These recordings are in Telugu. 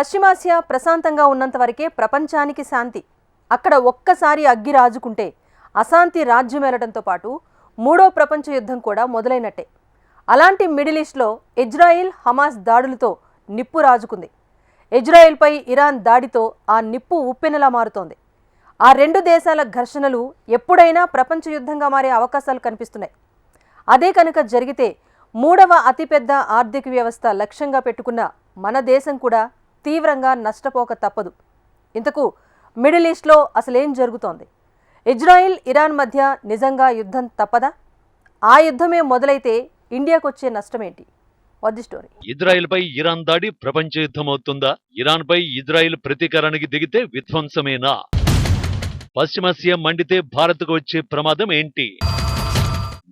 పశ్చిమాసియా ప్రశాంతంగా ఉన్నంత వరకే ప్రపంచానికి శాంతి. అక్కడ ఒక్కసారి అగ్గి రాజుకుంటే అశాంతి రాజ్యమేలడంతో పాటు మూడో ప్రపంచ యుద్ధం కూడా మొదలైనట్టే. అలాంటి మిడిల్ ఈస్ట్లో ఇజ్రాయిల్ హమాస్ దాడులతో నిప్పు రాజుకుంది. ఇజ్రాయిల్పై ఇరాన్ దాడితో ఆ నిప్పు ఉప్పెనలా మారుతోంది. ఆ రెండు దేశాల ఘర్షణలు ఎప్పుడైనా ప్రపంచ యుద్ధంగా మారే అవకాశాలు కనిపిస్తున్నాయి. అదే కనుక జరిగితే మూడవ అతిపెద్ద ఆర్థిక వ్యవస్థ లక్ష్యంగా పెట్టుకున్న మన దేశం కూడా తీవ్రంగా నష్టపోక తప్పదు. ఇంతకు మిడిల్ ఈస్ట్లో అసలేం జరుగుతోంది? ఇజ్రాయిల్ ఇరాన్ మధ్య నిజంగా యుద్ధం తప్పదా? ఆ యుద్ధమే మొదలైతే ఇండియాకు వచ్చే నష్టమేంటి వద్ది స్టోరీ? ఇజ్రాయెల్ పై ఇరాన్ దాడి ప్రపంచ యుద్ధం అవుతుందా? ఇరాన్ పై ఇజ్రాయెల్ ప్రతీకారానికి దిగితే విధ్వంసమేనా? పశ్చిమాసియా మండితే భారత్కు వచ్చే ప్రమాదం ఏంటి?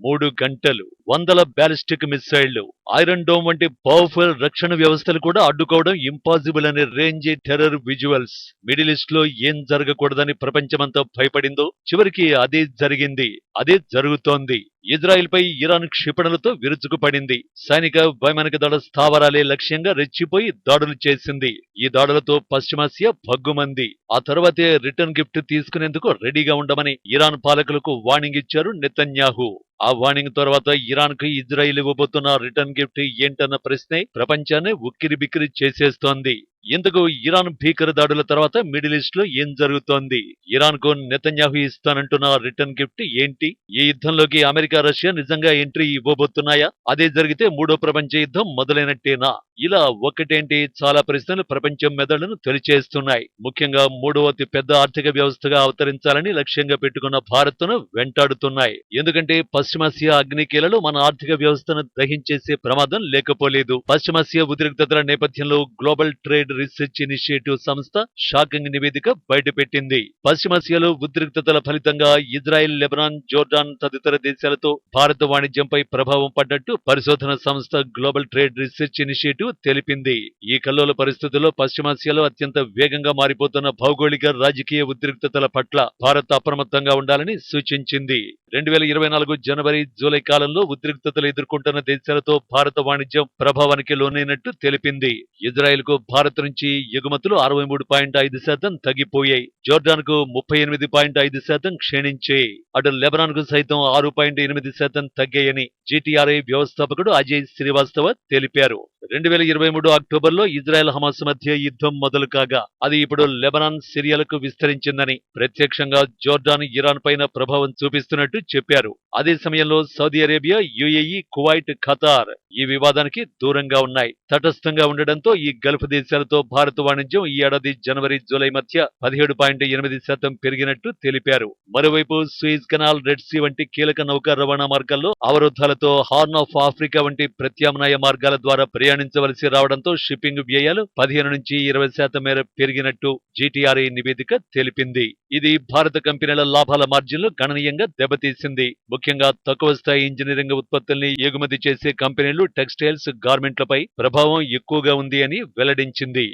మూడు గంటలు వందల బ్యాలిస్టిక్ మిసైళ్ళు ఐరన్ డోమ్ వంటి పవర్ఫుల్ రక్షణ వ్యవస్థలు కూడా అడ్డుకోవడం ఇంపాసిబుల్ అనే రేంజ్ టెర్రర్ విజువల్స్. మిడిల్ ఈస్ట్లో ఏం జరగకూడదని ప్రపంచమంతా భయపడిందో చివరికి అదే జరిగింది అదే జరుగుతోంది. ఇజ్రాయెల్ పై ఇరాన్ క్షిపణులతో విరుచుకుపడింది. సైనిక వైమానిక దళ స్థావరాలే లక్ష్యంగా రెచ్చిపోయి దాడులు చేసింది. ఈ దాడులతో పశ్చిమాసియా భగ్గుమంది. ఆ తర్వాతే రిటర్న్ గిఫ్ట్ తీసుకునేందుకు రెడీగా ఉండమని ఇరాన్ పాలకులకు వార్నింగ్ ఇచ్చారు నెతన్యాహు. ఆ వార్నింగ్ తర్వాత ఇరాన్కు ఇజ్రాయిల్ ఇవ్వబోతున్న రిటర్న్ గిఫ్ట్ ఏంటన్న ప్రశ్నే ప్రపంచాన్ని ఉక్కిరి బిక్కిరి చేసేస్తోంది. ఇందుకు ఇరాన్ భీకర దాడుల తర్వాత మిడిల్ ఈస్ట్లో ఏం జరుగుతోంది? ఇరాన్కు నెతన్యాహు ఇస్తానంటున్న రిటర్న్ గిఫ్ట్ ఏంటి? ఈ యుద్ధంలోకి అమెరికా రష్యా నిజంగా ఎంట్రీ ఇవ్వబోతున్నాయా? అదే జరిగితే మూడో ప్రపంచ యుద్ధం మొదలైనట్టేనా? ఇలా ఒకటేంటి? చాలా ప్రశ్నలు ప్రపంచం మెదడును తొలిచేస్తున్నాయి. ముఖ్యంగా మూడవ అతి పెద్ద ఆర్థిక వ్యవస్థగా అవతరించాలని లక్ష్యంగా పెట్టుకున్న భారత్ను వెంటాడుతున్నాయి. ఎందుకంటే పశ్చిమాసియా అగ్నికీలలో మన ఆర్థిక వ్యవస్థను దహించేసే ప్రమాదం లేకపోలేదు. పశ్చిమాసియా ఉద్రిక్తతల నేపథ్యంలో గ్లోబల్ ట్రేడ్ రీసెర్చ్ ఇనిషియేటివ్ సంస్థ షాకింగ్ నివేదిక బయటపెట్టింది. పశ్చిమాసియాలో ఉద్రిక్తతల ఫలితంగా ఇజ్రాయెల్ లెబనాన్ జోర్డాన్ తదితర దేశాలతో భారత వాణిజ్యంపై ప్రభావం పడ్డట్టు పరిశోధన సంస్థ గ్లోబల్ ట్రేడ్ రీసెర్చ్ ఇనిషియేటివ్ తెలిపింది. ఈ కల్లోల పరిస్థితుల్లో పశ్చిమాసియాలో అత్యంత వేగంగా మారిపోతున్న భౌగోళిక రాజకీయ ఉద్రిక్తతల పట్ల భారత్ అప్రమత్తంగా ఉండాలని సూచించింది. రెండు వేల ఇరవై నాలుగు జనవరి జూలై కాలంలో ఉద్రిక్తతలు ఎదుర్కొంటున్న దేశాలతో భారత వాణిజ్యం ప్రభావానికి లోనైనట్టు తెలిపింది. ఇజ్రాయెల్కు భారత్ నుంచి ఎగుమతులు అరవై మూడు పాయింట్ ఐదు శాతం తగ్గిపోయాయి. జోర్డాన్కు ముప్పై ఎనిమిది పాయింట్ ఐదు శాతం క్షీణించాయి. అటు లెబనాన్కు సైతం ఆరు పాయింట్ ఎనిమిది శాతం తగ్గాయని జీటీఆర్ఐ వ్యవస్థాపకుడు అజయ్ శ్రీవాస్తవ తెలిపారు. రెండు వేల ఇరవై మూడు అక్టోబర్లో ఇజ్రాయెల్ హమాస్ మధ్య యుద్ధం మొదలు కాగా అది ఇప్పుడు లెబనాన్ సిరియాలకు విస్తరించిందని ప్రత్యక్షంగా జోర్డాన్ ఇరాన్ పైన ప్రభావం చూపిస్తున్నట్టు చెప్పారు. అదే సమయంలో Saudi Arabia UAE Kuwait Qatar ఈ వివాదానికి దూరంగా ఉన్నాయి. తటస్థంగా ఉండడంతో ఈ గల్ఫ్ దేశాలతో భారత వాణిజ్యం ఈ ఏడాది జనవరి జూలై మధ్య పదిహేడు పాయింట్ ఎనిమిది శాతం పెరిగినట్టు తెలిపారు. మరోవైపు స్వీజ్ కెనాల్ రెడ్ సీ వంటి కీలక నౌకా రవాణా మార్గాల్లో అవరోధాలతో హార్న్ ఆఫ్ ఆఫ్రికా వంటి ప్రత్యామ్నాయ మార్గాల ద్వారా ప్రయాణించవలసి రావడంతో షిప్పింగ్ వ్యయాలు పదిహేను నుంచి ఇరవై శాతం మేర పెరిగినట్టు జీటీఆర్ఐ నివేదిక తెలిపింది. ఇది భారత కంపెనీల లాభాల మార్జిన్లు గణనీయంగా దెబ్బతీసింది. ముఖ్యంగా తక్కువ స్థాయి ఇంజనీరింగ్ ఉత్పత్తుల్ని ఎగుమతి చేసే కంపెనీలు టెక్స్టైల్స్ గార్మెంట్లపై ప్రభావం ఎక్కువగా ఉంది అని వెల్లడించింది.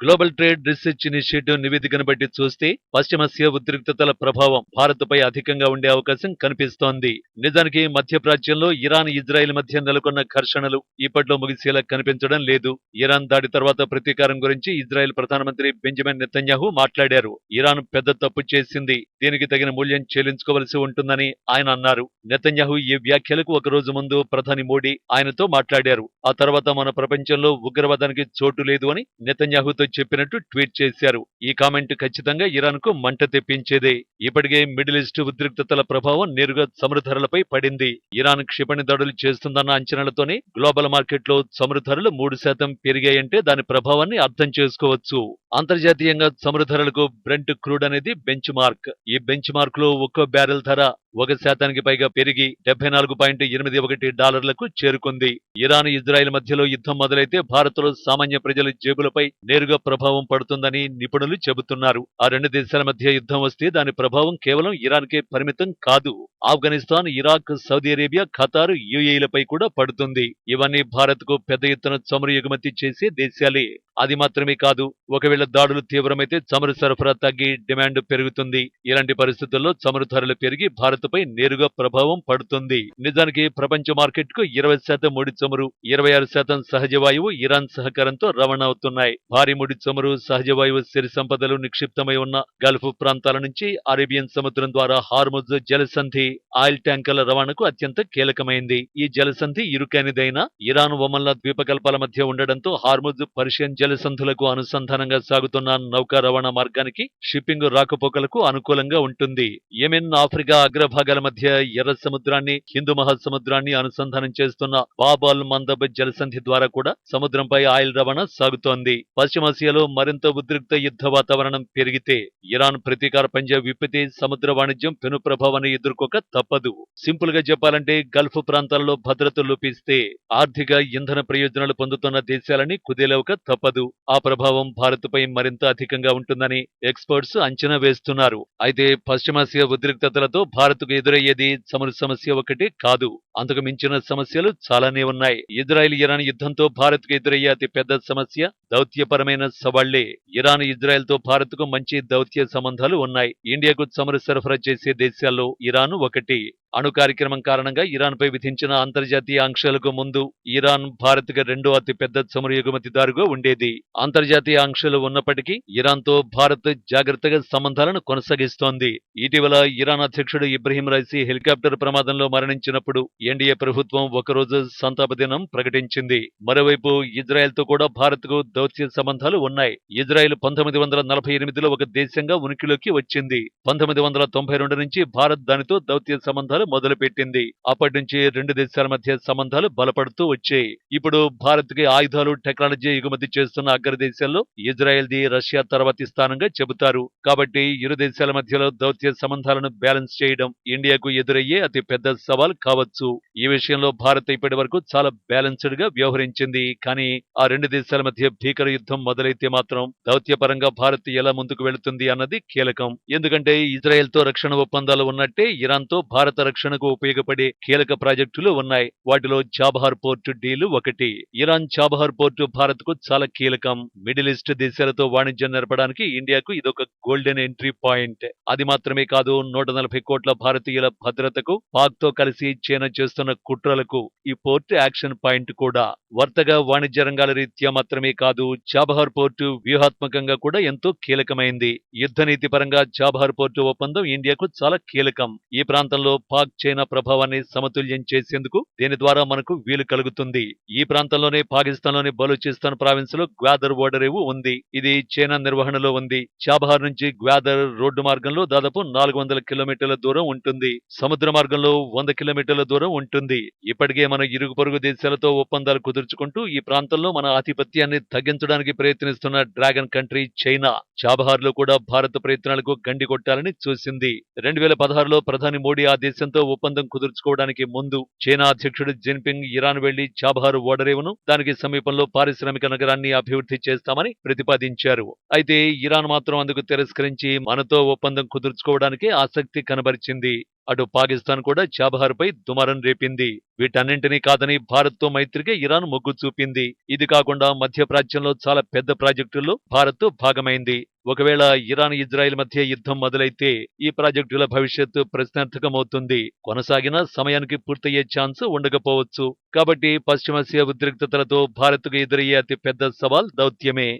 గ్లోబల్ ట్రేడ్ రీసెర్చ్ ఇనిషియేటివ్ నివేదికను బట్టి చూస్తే పశ్చిమాసియా ఉద్రిక్తతల ప్రభావం భారత్పై అధికంగా ఉండే అవకాశం కనిపిస్తోంది. నిజానికి మధ్యప్రాచ్యంలో ఇరాన్ ఇజ్రాయెల్ మధ్య నెలకొన్న ఘర్షణలు ఇప్పట్లో ముగిసేలా కనిపించడం లేదు. ఇరాన్ దాడి తర్వాత ప్రతీకారం గురించి ఇజ్రాయెల్ ప్రధానమంత్రి బెంజమిన్ నెతన్యాహు మాట్లాడారు. ఇరాన్ పెద్ద తప్పు చేసింది. దీనికి తగిన మూల్యం చెల్లించుకోవలసి ఉంటుందని ఆయన అన్నారు. నెతన్యాహు ఈ వ్యాఖ్యలకు ఒక రోజు ముందు ప్రధాని మోడీ ఆయనతో మాట్లాడారు. ఆ తర్వాత మన ప్రపంచంలో ఉగ్రవాదానికి చోటు లేదు అని నెతన్యాహుతో చెప్పినట్టు ట్వీట్ చేశారు. ఈ కామెంట్ ఖచ్చితంగా ఇరాన్కు మంట తెప్పించేదే. ఇప్పటికే మిడిల్ ఈస్ట్ ఉద్రిక్తతల ప్రభావం నేరుగా చమురు ధరలపై పడింది. ఇరాన్ క్షిపణి దాడులు చేస్తుందన్న అంచనాలతోనే గ్లోబల్ మార్కెట్లో చమురు ధరలు మూడు శాతం పెరిగాయంటే దాని ప్రభావాన్ని అర్థం చేసుకోవచ్చు. అంతర్జాతీయంగా చమురు ధరలకు బ్రెంట్ క్రూడ్ అనేది బెంచ్ మార్క్ ఈ బెంచ్ మార్క్లో ఒక్కో బ్యారెల్ ధర ఒక శాతానికి పైగా పెరిగి డెబ్బై నాలుగు పాయింట్ ఎనిమిది ఒకటి డాలర్లకు చేరుకుంది. ఇరాన్ ఇజ్రాయెల్ మధ్యలో యుద్ధం మొదలైతే భారత్లో సామాన్య ప్రజల జేబులపై నేరుగా ప్రభావం పడుతుందని నిపుణులు చెబుతున్నారు. ఆ రెండు దేశాల మధ్య యుద్ధం వస్తే దాని ప్రభావం కేవలం ఇరాన్కే పరిమితం కాదు. Afghanistan Iraq Saudi Arabia Qatar యుఏఈలపై కూడా పడుతుంది. ఇవన్నీ భారత్కు పెద్ద ఎత్తున చమురు ఎగుమతి చేసే దేశాలే. అది మాత్రమే కాదు ఒకవేళ దాడులు తీవ్రమైతే చమురు సరఫరా తగ్గి డిమాండ్ పెరుగుతుంది. ఇలాంటి పరిస్థితుల్లో చమురు ధరలు పెరిగి భారత్ భారత్పై నేరుగా ప్రభావం పడుతుంది. నిజానికి ప్రపంచ మార్కెట్కు ఇరవై శాతం ముడి చమురు ఇరవై ఆరు శాతం సహజ వాయువు ఇరాన్ సహకారంతో రవాణా అవుతున్నాయి. భారీ ముడి చమురు సహజ వాయువు సిరి సంపదలు నిక్షిప్తమై ఉన్న గల్ఫ్ ప్రాంతాల నుంచి అరేబియన్ సముద్రం ద్వారా హార్ముజ్ జలసంధి ఆయిల్ ట్యాంకర్ల రవాణాకు అత్యంత కీలకమైంది. ఈ జలసంధి ఇరుకైనదైన ఇరాన్ ఒమన్ల ద్వీపకల్పాల మధ్య ఉండడంతో హార్ముజ్ పర్షియన్ జలసంధులకు అనుసంధానంగా సాగుతున్న నౌకా రవాణా మార్గానికి షిప్పింగ్ రాకపోకలకు అనుకూలంగా ఉంటుంది. యెమెన్ ఆఫ్రికా భాగాల మధ్య ఎర్ర సముద్రాన్ని హిందూ మహాసముద్రాన్ని అనుసంధానం చేస్తున్న బాబాల్ మందబ్ జలసంధి ద్వారా కూడా సముద్రంపై ఆయిల్ రవాణా సాగుతోంది. పశ్చిమాసియాలో మరింత ఉద్రిక్త యుద్ధ వాతావరణం పెరిగితే ఇరాన్ ప్రతీకార పంజా విప్పితే సముద్ర వాణిజ్యం పెను ప్రభావాన్ని ఎదుర్కోక తప్పదు. సింపుల్గా చెప్పాలంటే గల్ఫ్ ప్రాంతాల్లో భద్రత లోపిస్తే ఆర్థిక ఇంధన ప్రయోజనాలు పొందుతున్న దేశాలని కుదేలవక తప్పదు. ఆ ప్రభావం భారత్ పై మరింత అధికంగా ఉంటుందని ఎక్స్పర్ట్స్ అంచనా వేస్తున్నారు. అయితే పశ్చిమాసియా ఉద్రిక్తతలతో భారత్ కు ఎదురయ్యేది చమురు సమస్య ఒకటి కాదు. అంతకు మించిన సమస్యలు చాలానే ఉన్నాయి. ఇజ్రాయెల్ ఇరాన్ యుద్ధంతో భారత్కు ఎదురయ్యే అతి పెద్ద సమస్య దౌత్యపరమైన సవాళ్ళే. ఇరాన్ ఇజ్రాయెల్తో భారత్కు మంచి దౌత్య సంబంధాలు ఉన్నాయి. ఇండియాకు చమురు సరఫరా చేసే దేశాల్లో ఇరాన్ ఒకటి. అణు కార్యక్రమం కారణంగా ఇరాన్ పై విధించిన అంతర్జాతీయ ఆంక్షలకు ముందు ఇరాన్ భారత్కు రెండో అతి పెద్ద చమురు ఎగుమతిదారుగా ఉండేది. అంతర్జాతీయ ఆంక్షలు ఉన్నప్పటికీ ఇరాన్తో భారత్ జాగ్రత్తగా సంబంధాలను కొనసాగిస్తోంది. ఇటీవల ఇరాన్ అధ్యక్షుడు ఇబ్రహీం రైసీ హెలికాప్టర్ ప్రమాదంలో మరణించినప్పుడు ఎన్డీఏ ప్రభుత్వం ఒకరోజు సంతాప దినం ప్రకటించింది. మరోవైపు ఇజ్రాయెల్తో కూడా భారత్కు దౌత్య సంబంధాలు ఉన్నాయి. ఇజ్రాయెల్ పంతొమ్మిది వందల నలభై ఎనిమిదిలో ఒక దేశంగా ఉనికిలోకి వచ్చింది. పంతొమ్మిది వందల తొంభై రెండు నుంచి భారత్ దానితో దౌత్య సంబంధాలు మొదలుపెట్టింది. అప్పటి నుంచి రెండు దేశాల మధ్య సంబంధాలు బలపడుతూ వచ్చాయి. ఇప్పుడు భారత్కి ఆయుధాలు టెక్నాలజీ ఎగుమతి చేస్తున్న అగ్ర దేశాల్లో ఇజ్రాయెల్ ది రష్యా తర్వాతి స్థానంగా చెబుతారు. కాబట్టి ఇరు దేశాల మధ్యలో దౌత్య సంబంధాలను బ్యాలెన్స్ చేయడం ఇండియాకు ఎదురయ్యే అతి పెద్ద సవాల్ కావచ్చు. ఈ విషయంలో భారత్ ఇప్పటి వరకు చాలా బ్యాలెన్స్డ్గా వ్యవహరించింది. కానీ ఆ రెండు దేశాల మధ్య భీకర యుద్ధం మొదలైతే మాత్రం దౌత్యపరంగా భారత్ ఎలా ముందుకు వెళుతుంది అన్నది కీలకం. ఎందుకంటే ఇజ్రాయెల్తో రక్షణ ఒప్పందాలు ఉన్నట్టే ఇరాన్తో భారత రక్షణకు ఉపయోగపడే కీలక ప్రాజెక్టులు ఉన్నాయి. వాటిలో చాబహార్ పోర్టు డీలు ఒకటి. ఇరాన్ చాబహార్ పోర్టు భారత్కు చాలా కీలకం. మిడిల్ ఈస్ట్ దేశాలతో వాణిజ్యం నడపడానికి ఇండియాకు ఇదొక గోల్డెన్ ఎంట్రీ పాయింట్. అది మాత్రమే కాదు నూట నలభై కోట్ల భారతీయుల భద్రతకు పాక్తో కలిసి చైనా చేస్తున్న కుట్రలకు ఈ పోర్టు యాక్షన్ పాయింట్ కూడా వర్తక వాణిజ్య రంగాల రీత్యా మాత్రమే కాదు చాబహార్ పోర్టు వ్యూహాత్మకంగా కూడా ఎంతో కీలకమైంది. యుద్ధ నీతి పరంగా చాబహార్ పోర్టు ఒప్పందం ఇండియాకు చాలా కీలకం. ఈ ప్రాంతంలో పాక్ చైనా ప్రభావాన్ని సమతుల్యం చేసేందుకు దీని ద్వారా మనకు వీలు కలుగుతుంది. ఈ ప్రాంతంలోనే పాకిస్తాన్లోని బలూచిస్తాన్ ప్రావిన్స్లో గ్వాదర్ ఓడరేవు ఉంది. ఇది చైనా నిర్వహణలో ఉంది. చాబహార్ నుంచి గ్వాదర్ రోడ్డు మార్గంలో దాదాపు నాలుగు వందల కిలోమీటర్ల దూరం ఉంటుంది. సముద్ర మార్గంలో వంద కిలోమీటర్ల దూరం ఉంటుంది. ఇప్పటికే మన ఇరుగు పొరుగు దేశాలతో ఒప్పందాలు కుదుర్చుకుంటూ ఈ ప్రాంతంలో మన ఆధిపత్యాన్ని తగ్గించడానికి ప్రయత్నిస్తున్న డ్రాగన్ కంట్రీ చైనా చాబహార్లో కూడా భారత ప్రయత్నాలకు గండి కొట్టాలని చూసింది. రెండు వేల పదహారులో ప్రధాని మోడీ ఆ దేశంతో ఒప్పందం కుదుర్చుకోవడానికి ముందు చైనా అధ్యక్షుడు జిన్పింగ్ ఇరాన్ వెళ్ళి చాబహార్ ఓడరేవును దానికి సమీపంలో పారిశ్రామిక నగరాన్ని అభివృద్ధి చేస్తామని ప్రతిపాదించారు. అయితే ఇరాన్ మాత్రం అందుకు తిరస్కరించి మనతో ఒప్పందం కుదుర్చుకోవడానికి ఆసక్తి కనబరిచింది. అటు పాకిస్తాన్ కూడా చాబహార్పై దుమారం రేపింది. వీటన్నింటినీ కాదని భారత్తో మైత్రికే మైత్రికి ఇరాన్ మొగ్గు చూపింది. ఇది కాకుండా మధ్యప్రాచ్యంలో చాలా పెద్ద ప్రాజెక్టుల్లో భారత్ భాగమైంది. ఒకవేళ ఇరాన్ ఇజ్రాయెల్ మధ్య యుద్ధం మొదలైతే ఈ ప్రాజెక్టుల భవిష్యత్తు ప్రశ్నార్థకమవుతుంది. కొనసాగినా సమయానికి పూర్తయ్యే ఛాన్స్ ఉండకపోవచ్చు. కాబట్టి పశ్చిమాసియా ఉద్రిక్తతలతో భారత్కు ఎదురయ్యే అతి పెద్ద సవాల్ దౌత్యమే.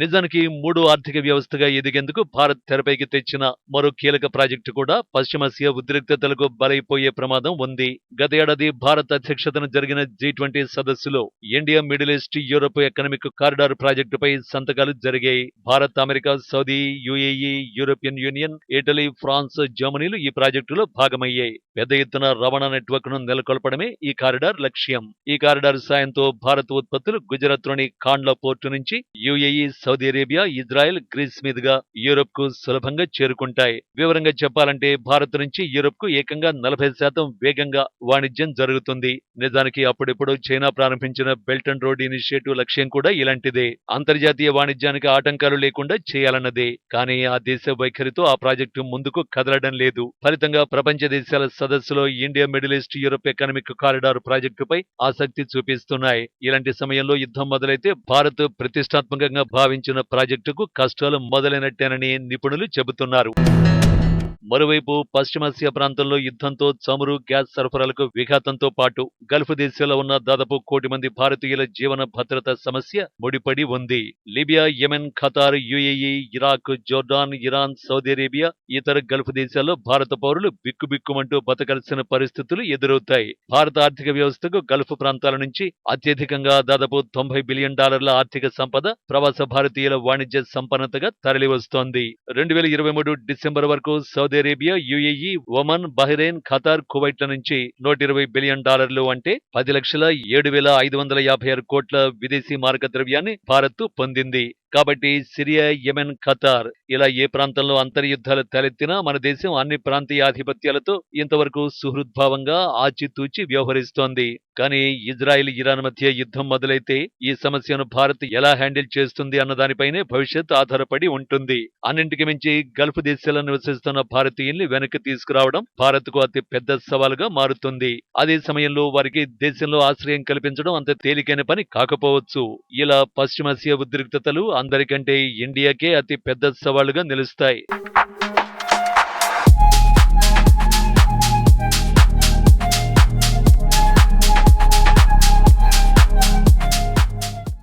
నిజానికి మూడో ఆర్థిక వ్యవస్థగా ఎదిగేందుకు భారత్ తెరపైకి తెచ్చిన మరో కీలక ప్రాజెక్టు కూడా పశ్చిమాసియా ఉద్రిక్తతలకు బలైపోయే ప్రమాదం ఉంది. గత ఏడాది భారత్ అధ్యక్షతన జరిగిన జీ ట్వంటీ సదస్సులో India Middle East Europe Economic Corridor ప్రాజెక్టుపై సంతకాలు జరిగాయి. Bharat America Saudi UAE European Union Italy France జర్మనీలు ఈ ప్రాజెక్టులో భాగమయ్యాయి. పెద్ద ఎత్తున రవాణా నెట్వర్క్ను నెలకొల్పడమే ఈ కారిడార్ లక్ష్యం. ఈ కారిడార్ సాయంతో భారత్ ఉత్పత్తులు గుజరాత్లోని లోని పోర్టు నుంచి UAE Saudi Arabia Israel Greece మీదుగా యూరోప్కు సులభంగా చేరుకుంటాయి. వివరంగా చెప్పాలంటే భారత్ నుంచి యూరోప్కు ఏకంగా నలభై శాతం వేగంగా వాణిజ్యం జరుగుతుంది. నిజానికి అప్పుడెప్పుడు చైనా ప్రారంభించిన బెల్ట్ అండ్ రోడ్ ఇనిషియేటివ్ లక్ష్యం కూడా ఇలాంటిదే. అంతర్జాతీయ వాణిజ్యానికి ఆటంకాలు లేకుండా చేయాలన్నదే. కానీ ఆ దేశ వైఖరితో ఆ ప్రాజెక్టు ముందుకు కదలడం లేదు. ఫలితంగా ప్రపంచ దేశాల సదస్సులో India Middle East Europe Economic Corridor ప్రాజెక్టుపై ఆసక్తి చూపిస్తున్నాయి. ఇలాంటి సమయంలో యుద్ధం మొదలైతే భారత్ ప్రతిష్టాత్మకంగా భావించిన ప్రాజెక్టుకు కష్టాలు మొదలైనట్టేనని నిపుణులు చెబుతున్నారు. మరోవైపు పశ్చిమాసియా ప్రాంతంలో యుద్ధంతో చమురు గ్యాస్ సరఫరాలకు విఘాతంతో పాటు గల్ఫ్ దేశాల్లో ఉన్న దాదాపు కోటి మంది భారతీయుల జీవన భద్రత సమస్య ముడిపడి ఉంది. Libya Yemen Qatar UAE Iraq Jordan Iran Saudi Arabia ఇతర గల్ఫ్ దేశాల్లో భారత పౌరులు బిక్కుబిక్కుమంటూ బతకాల్సిన పరిస్థితులు ఎదురవుతాయి. భారత ఆర్థిక వ్యవస్థకు గల్ఫ్ ప్రాంతాల నుంచి అత్యధికంగా దాదాపు తొంభై బిలియన్ డాలర్ల ఆర్థిక సంపద ప్రవాస భారతీయుల వాణిజ్య సంపన్నతగా తరలివస్తోంది. రెండు వేల ఇరవై మూడు డిసెంబర్ వరకు Saudi Arabia UAE Oman Bahrain Qatar కువైట్ల నుంచి నూట ఇరవై బిలియన్ డాలర్లు అంటే పది లక్షల ఏడు వేల ఐదు వందల యాభై ఆరు కోట్ల విదేశీ మార్గ ద్రవ్యాన్ని భారత్ పొందింది. కాబట్టి సిరియా యెమెన్ ఖతార్ ఇలా ఏ ప్రాంతంలో అంతర్యుద్ధాలు తలెత్తినా మన దేశం అన్ని ప్రాంతీయ ఆధిపత్యాలతో ఇంతవరకు సుహృద్భావంగా ఆచితూచి వ్యవహరిస్తోంది. కానీ ఇజ్రాయిల్ ఇరాన్ మధ్య యుద్ధం మొదలైతే ఈ సమస్యను భారత్ ఎలా హ్యాండిల్ చేస్తుంది అన్న దానిపైనే భవిష్యత్ ఆధారపడి ఉంటుంది. అన్నింటికి మించి గల్ఫ్ దేశాల్లో నివసిస్తున్న భారతీయుల్ని వెనక్కి తీసుకురావడం భారత్కు అతి పెద్ద సవాలుగా మారుతుంది. అదే సమయంలో వారికి దేశంలో ఆశ్రయం కల్పించడం అంత తేలికైన పని కాకపోవచ్చు. ఇలా పశ్చిమాసియా ఉద్రిక్తతలు అందరికంటే ఇండియాకే అతి పెద్ద సవాలుగా నిలుస్తాయి.